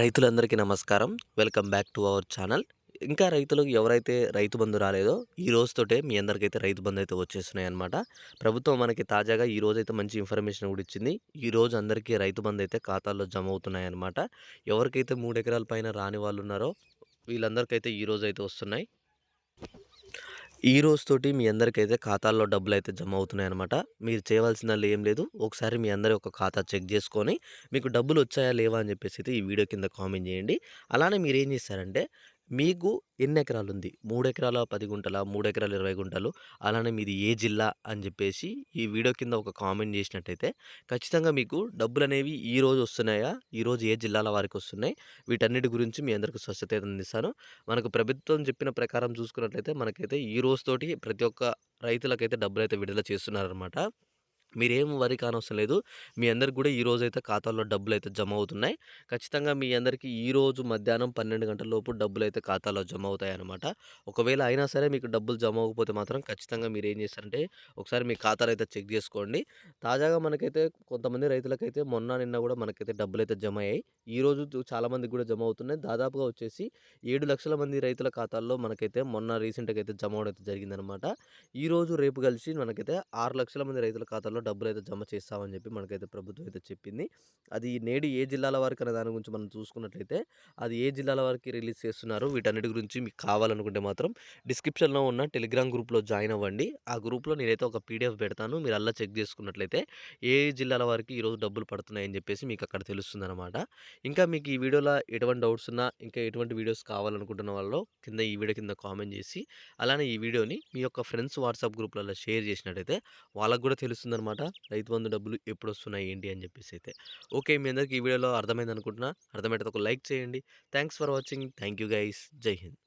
రైతులందరికీ నమస్కారం. Welcome back to our channel. ఇంకా రైతులకు ఎవరైతే రైతు బంధు రాలేదో ఈ రోజుతోటే మీ అందరికైతే రైతు బంధు అయితే వచ్చేస్తున్నాయి అనమాట ప్రభుత్వం మనకి తాజాగా ఈ రోజు అయితే మంచి ఇన్ఫర్మేషన్ కూడా ఇచ్చింది. ఈ రోజు అందరికీ రైతు బంధు అయితే ఖాతాల్లో జమ అవుతున్నాయి అనమాట ఎవరికైతే మూడు ఎకరాల పైన రాని వాళ్ళు ఉన్నారో వీళ్ళందరికైతే ఈ రోజు అయితే వస్తున్నాయి. ఈ రోజుతోటి మీ అందరికైతే ఖాతాల్లో డబ్బులు అయితే జమ అవుతున్నాయి అనమాట మీరు చేయవలసిందల్లా ఏం లేదు. ఒకసారి మీ అందరి ఒక ఖాతా చెక్ చేసుకొని మీకు డబ్బులు వచ్చాయా లేవా అని చెప్పేసి అయితే ఈ వీడియో కింద కామెంట్ చేయండి. అలానే మీరు ఏం చేస్తారంటే మీకు ఎన్ని ఎకరాలు ఉంది మూడు ఎకరాల పది గుంటల మూడు ఎకరాలు ఇరవై గుంటలు అలానే మీది ఏ జిల్లా అని చెప్పేసి ఈ వీడియో కింద ఒక కామెంట్ చేసినట్టయితే ఖచ్చితంగా మీకు డబ్బులు అనేవి ఈ రోజు వస్తున్నాయా? ఈ రోజు ఏ జిల్లాల వారికి వస్తున్నాయి? వీటన్నిటి గురించి మీ అందరికీ స్వచ్ఛత అందిస్తాను. మనకు ప్రభుత్వం చెప్పిన ప్రకారం చూసుకున్నట్లయితే మనకైతే ఈ రోజుతోటి ప్రతి ఒక్క రైతులకైతే డబ్బులు అయితే విడుదల చేస్తున్నారనమాట మీరేం వరి కానవసరం లేదు. మీ అందరికి కూడా ఈ రోజు అయితే ఖాతాల్లో డబ్బులు అయితే జమ అవుతున్నాయి ఖచ్చితంగా మీ అందరికీ ఈ రోజు మధ్యాహ్నం పన్నెండు గంటల లోపు డబ్బులు అయితే ఖాతాలో జమ అవుతాయి అనమాట ఒకవేళ అయినా సరే మీకు డబ్బులు జమ అవ్వకపోతే మాత్రం ఖచ్చితంగా మీరు ఏం చేస్తారంటే ఒకసారి మీ ఖాతాలు అయితే చెక్ చేసుకోండి. తాజాగా మనకైతే కొంతమంది రైతులకైతే మొన్న నిన్న కూడా మనకైతే డబ్బులు అయితే జమ అయ్యాయి ఈ రోజు చాలామందికి కూడా జమ అవుతున్నాయి దాదాపుగా వచ్చేసి ఏడు లక్షల మంది రైతుల ఖాతాల్లో మనకైతే మొన్న రీసెంట్గా అయితే జమ అవడం అయితే జరిగిందనమాట ఈరోజు రేపు కలిసి మనకైతే ఆరు లక్షల మంది రైతుల ఖాతాల్లో డబ్బులు అయితే జమ చేస్తామని చెప్పి మనకైతే ప్రభుత్వం అయితే చెప్పింది. అది నేడు ఏ జిల్లాల వారికి అనే దాని గురించి మనం చూసుకున్నట్లయితే అది ఏ జిల్లాల వరకు రిలీజ్ చేస్తున్నారు వీటన్నిటి గురించి మీకు కావాలనుకుంటే మాత్రం డిస్క్రిప్షన్లో ఉన్న టెలిగ్రామ్ గ్రూప్లో జాయిన్ అవ్వండి. ఆ గ్రూప్లో నేనైతే ఒక పీడిఎఫ్ పెడతాను. మీరు అలా చెక్ చేసుకున్నట్లయితే ఏ జిల్లాల వారికి ఈరోజు డబ్బులు పడుతున్నాయని చెప్పేసి మీకు అక్కడ తెలుస్తుంది అనమాట ఇంకా మీకు ఈ వీడియోలో ఎటువంటి డౌట్స్ ఉన్నా ఇంకా ఎటువంటి వీడియోస్ కావాలనుకుంటున్న వాళ్ళు కింద ఈ వీడియో కింద కామెంట్ చేసి అలానే ఈ వీడియోని మీ యొక్క ఫ్రెండ్స్ వాట్సాప్ గ్రూప్లలో షేర్ చేసినట్టయితే వాళ్ళకు కూడా తెలుస్తుందన్నమాట. రైతు బంధు డబ్బులు ఎప్పుడు వస్తున్నాయి ఏంటి అని చెప్పేసి అయితే. ఓకే మీ అందరికీ ఈ వీడియోలో అర్థమైంది అనుకుంటున్నా అర్థమైతే ఒక లైక్ చేయండి. Thanks for watching. Thank you guys. Jai Hind.